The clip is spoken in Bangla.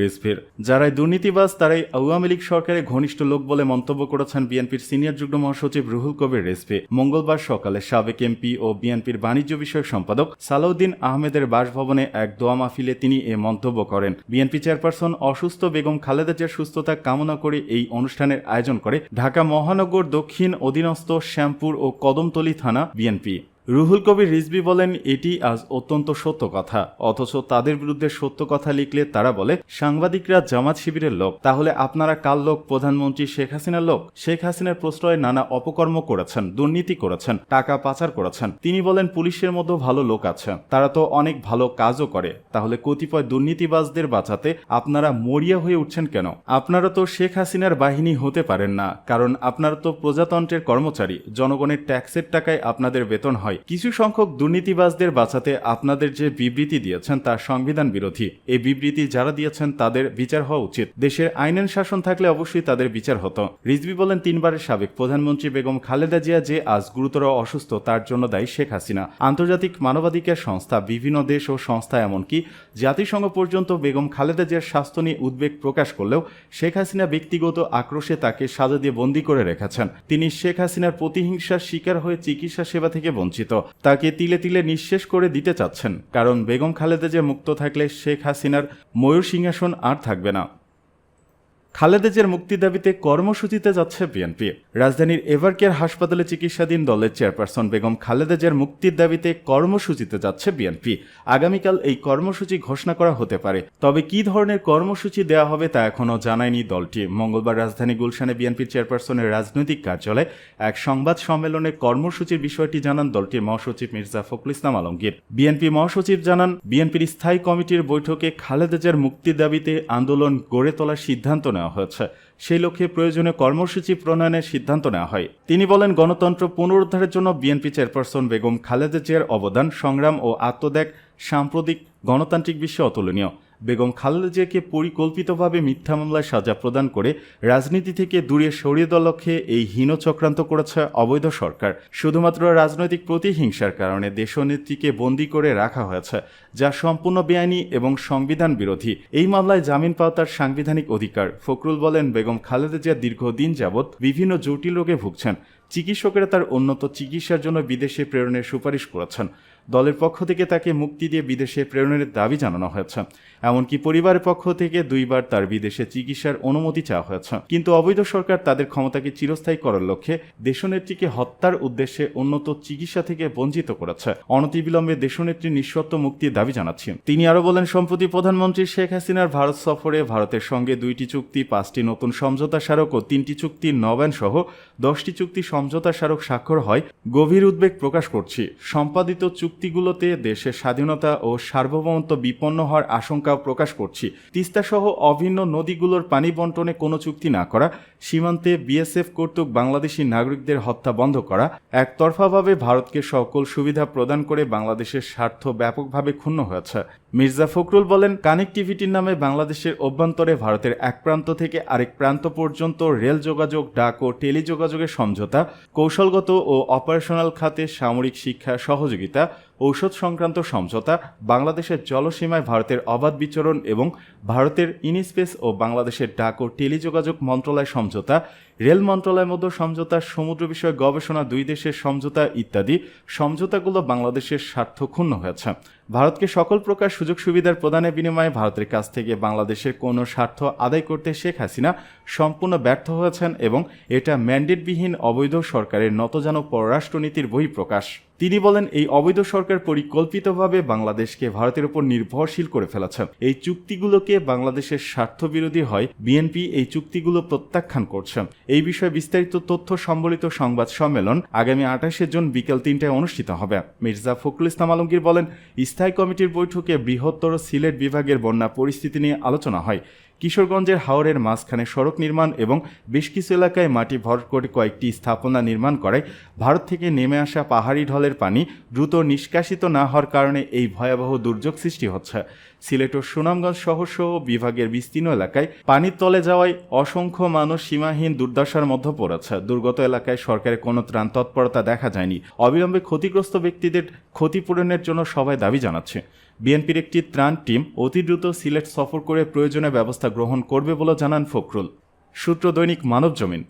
রিজভির যারাই দুর্নীতিবাজ, তারাই আওয়ামী লীগ সরকারের ঘনিষ্ঠ লোক বলে মন্তব্য করেছেন বিএনপির সিনিয়র যুগ্ম মহাসচিব রুহুল কবির রিজভি মঙ্গলবার সকালে সাবেক এমপি ও বিএনপির বাণিজ্য বিষয়ক সম্পাদক সালাউদ্দিন আহমেদের বাসভবনে এক দোয়া মাহফিলে তিনি এ মন্তব্য করেন। বিএনপি চেয়ারপারসন অসুস্থ বেগম খালেদা জিয়ার সুস্থতা কামনা করে এই অনুষ্ঠানের আয়োজন করে ঢাকা মহানগর দক্ষিণ অধীনস্থ শ্যামপুর ও কদমতলী থানা বিএনপি। রুহুল কবির রিজবি বলেন, এটি আজ অত্যন্ত সত্য কথা। অথচ তাদের বিরুদ্ধে সত্য কথা লিখলে তারা বলে, সাংবাদিকরা জামাত শিবিরের লোক। তাহলে আপনারা কাল লোক? প্রধানমন্ত্রী শেখ হাসিনার লোক? শেখ হাসিনার প্রশ্রয়ে নানা অপকর্ম করেছেন, দুর্নীতি করেছেন, টাকা পাচার করেছেন। তিনি বলেন, পুলিশের মধ্যেও ভালো লোক আছে। তারা তো অনেক ভালো কাজও করে। তাহলে কতিপয় দুর্নীতিবাজদের বাঁচাতে আপনারা মরিয়া হয়ে উঠছেন কেন? আপনারা তো শেখ হাসিনার বাহিনী হতে পারেন না। কারণ আপনারা তো প্রজাতন্ত্রের কর্মচারী। জনগণের ট্যাক্সের টাকায় আপনাদের বেতন হয়। কিছু সংখ্যক দুর্নীতিবাজদের বাঁচাতে আপনাদের যে বিবৃতি দিয়েছেন তা সংবিধান বিরোধী। এই বিবৃতি যারা দিয়েছেন তাদের বিচার হওয়া উচিত। দেশের আইনের শাসন থাকলে অবশ্যই তাদের বিচার হতো। রিজভি বলেন, তিনবারের সাবেক প্রধানমন্ত্রী বেগম খালেদা জিয়া যে আজ গুরুতর অসুস্থ, তার জন্য দায়ী শেখ হাসিনা। আন্তর্জাতিক মানবাধিকার সংস্থা, বিভিন্ন দেশ ও সংস্থা এমনকি জাতিসংঘ পর্যন্ত বেগম খালেদা জিয়ার স্বাস্থ্য নিয়ে উদ্বেগ প্রকাশ করলেও শেখ হাসিনা ব্যক্তিগত আক্রোশে তাকে সাজা দিয়ে বন্দী করে রেখেছেন। তিনি শেখ হাসিনার প্রতিহিংসার শিকার হয়ে চিকিৎসা সেবা থেকে বঞ্চিত। তাকে তিলে তিলে নিঃশেষ করে দিতে চাচ্ছেন। কারণ বেগম খালেদা যে মুক্ত থাকলে শেখ হাসিনার ময়ূর সিংহাসন আর থাকবে না। খালেদা জিয়ার মুক্তির দাবিতে কর্মসূচিতে যাচ্ছে বিএনপি। রাজধানীর এভারকেয়ার হাসপাতালে চিকিৎসাধীন দলের চেয়ারপারসন বেগম খালেদা জিয়ার মুক্তির দাবিতে কর্মসূচিতে যাচ্ছে বিএনপি। আগামীকাল এই কর্মসূচি ঘোষণা করা হতে পারে। তবে কি ধরনের কর্মসূচি দেওয়া হবে তা এখনও জানায়নি দলটি। মঙ্গলবার রাজধানী গুলশানে বিএনপির চেয়ারপারসনের রাজনৈতিক কার্যালয়ে এক সংবাদ সম্মেলনে কর্মসূচির বিষয়টি জানান দলটির মহাসচিব মির্জা ফখরুল ইসলাম আলমগীর। বিএনপি মহাসচিব জানান, বিএনপির স্থায়ী কমিটির বৈঠকে খালেদা জিয়ার মুক্তির দাবিতে আন্দোলন গড়ে তোলার সিদ্ধান্ত নেওয়া হয়েছে। সেই লক্ষ্যে প্রয়োজনে কর্মসূচি প্রণয়নের সিদ্ধান্ত নেওয়া হয়। তিনি বলেন, গণতন্ত্র পুনরুদ্ধারের জন্য বিএনপি চেয়ারপারসন বেগম খালেদা জিয়ার অবদান, সংগ্রাম ও আত্মত্যাগ সাম্প্রতিক গণতান্ত্রিক বিশ্বে অতুলনীয়। বেগম খালেদা জিয়াকে পরিকল্পিতভাবে মিথ্যা মামলায় সাজা প্রদান করে রাজনীতি থেকে দূরে সরিয়ে দেওয়ার লক্ষ্যে এই হীন চক্রান্ত করেছে অবৈধ সরকার। শুধুমাত্র রাজনৈতিক প্রতিহিংসার কারণে দেশনেত্রীকে বন্দী করে রাখা হয়েছে, যা সম্পূর্ণ বেআইনি এবং সংবিধান বিরোধী। এই মামলায় জামিন পাওয়া তার সাংবিধানিক অধিকার। ফখরুল বলেন, বেগম খালেদা জিয়া দীর্ঘদিন যাবৎ বিভিন্ন জটিল রোগে ভুগছেন। চিকিৎসকেরা তার উন্নত চিকিৎসার জন্য বিদেশে প্রেরণের সুপারিশ করেছেন। দলের পক্ষ থেকে তাকে মুক্তি দিয়ে বিদেশে প্রেরণের দাবি জানানো হয়েছে। এমনকি পরিবারের পক্ষ থেকে দুইবার তার বিদেশে চিকিৎসার অনুমতি চাওয়া হয়েছে। কিন্তু অবৈধ সরকার তাদের ক্ষমতাকে চিরস্থায়ী করার লক্ষ্যে দেশনেত্রীকে হত্যার উদ্দেশ্যে উন্নত চিকিৎসা থেকে বঞ্চিত করেছে। অনতিবিলম্বে দেশনেত্রী নিঃশর্ত মুক্তির দাবি জানাচ্ছেন। তিনি আরও বলেন, সম্প্রতি প্রধানমন্ত্রী শেখ হাসিনার ভারত সফরে ভারতের সঙ্গে দুইটি চুক্তি, পাঁচটি নতুন সমঝোতা স্মারক ও তিনটি চুক্তি নবায়ন সহ দশটি চুক্তি সমঝোতা স্মারক স্বাক্ষর হয়। গভীর উদ্বেগ প্রকাশ করছি। সম্পাদিত চুক্তিগুলোতে দেশের স্বাধীনতা ও সার্বভৌমত্ব বিপন্ন হওয়ার আশঙ্কাও প্রকাশ করছি। তিস্তা সহ অভিন্ন নদীগুলোর পানি বন্টনে কোনো চুক্তি না করা সীমান্তে বিএসএফ কর্তৃক বাংলাদেশি নাগরিকদের হত্যা বন্ধ করা, একতরফাভাবে ভারতকে সকল সুবিধা প্রদান করে বাংলাদেশের স্বার্থ ব্যাপকভাবে ক্ষুণ্ণ হয়েছে। মির্জা ফখরুল বলেন, কানেক্টিভিটির নামে বাংলাদেশের অভ্যন্তরে ভারতের এক প্রান্ত থেকে আরেক প্রান্ত পর্যন্ত রেল যোগাযোগ, ডাক ও টেলিযোগাযোগের সমঝোতা, কৌশলগত ও অপারেশনাল খাতে সামরিক শিক্ষা সহযোগিতা ঔষধ সংক্রান্ত সমঝোতা, বাংলাদেশের জলসীমায় ভারতের অবাধ বিচরণ এবং ভারতের ইনস্পেস ও বাংলাদেশের ডাক ও টেলিযোগাযোগ মন্ত্রণালয় সমঝোতা রেল মন্ত্রণালয়ের মধ্যে সমঝোতা সমুদ্র বিষয়ে গবেষণা, দুই দেশের সমঝোতা ইত্যাদি সমঝোতাগুলো বাংলাদেশের স্বার্থ ক্ষুণ্ণ হয়েছে। ভারতকে সকল প্রকার সুযোগ সুবিধার প্রদানের বিনিময়ে ভারতের কাছ থেকে বাংলাদেশের কোনো স্বার্থ আদায় করতে শেখ হাসিনা সম্পূর্ণ ব্যর্থ হয়েছেন এবং এটা ম্যান্ডেটবিহীন অবৈধ সরকারের নতজানো পররাষ্ট্রনীতির বহিঃপ্রকাশ। তিনি বলেন, এই অবৈধ সরকার পরিকল্পিতভাবে বাংলাদেশকে ভারতের উপর নির্ভরশীল করে ফেলেছে। এই চুক্তিগুলোকে বাংলাদেশের স্বার্থ বিরোধী হয়। বিএনপি এই চুক্তিগুলো প্রত্যাখ্যান করছে। এই বিষয়ে বিস্তারিত তথ্য সম্বলিত সংবাদ সম্মেলন আগামী আঠাশে জুন বিকেল তিনটায় অনুষ্ঠিত হবে। মির্জা ফখরুল ইসলাম আলমগীর বলেন, স্থায়ী কমিটির বৈঠকে বৃহত্তর সিলেট বিভাগের বন্যা পরিস্থিতি নিয়ে আলোচনা হয়। কিশোরগঞ্জের হাওরের মাঝখানে সড়ক নির্মাণ এবং বেশ কিছু এলাকায় মাটি ভর করে কয়েকটি স্থাপনা নির্মাণ করায় ভারত থেকে নেমে আসা পাহাড়ি ঢলের পানি দ্রুত নিষ্কাশিত না হওয়ার কারণে এই ভয়াবহ দুর্যোগ সৃষ্টি হচ্ছে। সিলেট ও সুনামগঞ্জ সহ বিভাগের বিস্তীর্ণ এলাকায় পানির তলে যাওয়ায় অসংখ্য মানুষ সীমাহীন দুর্দশার মধ্যে পড়েছে। দুর্গত এলাকায় সরকারের কোনো ত্রাণ তৎপরতা দেখা যায়নি। অবিলম্বে ক্ষতিগ্রস্ত ব্যক্তিদের ক্ষতিপূরণের জন্য সবাই দাবি জানাচ্ছে। বিএনপির একটি ত্রাণ টিম অতি দ্রুত সিলেট সফর করে প্রয়োজনীয় ব্যবস্থা গ্রহণ করবে বলে জানান ফখরুল। সূত্র দৈনিক মানব জমিন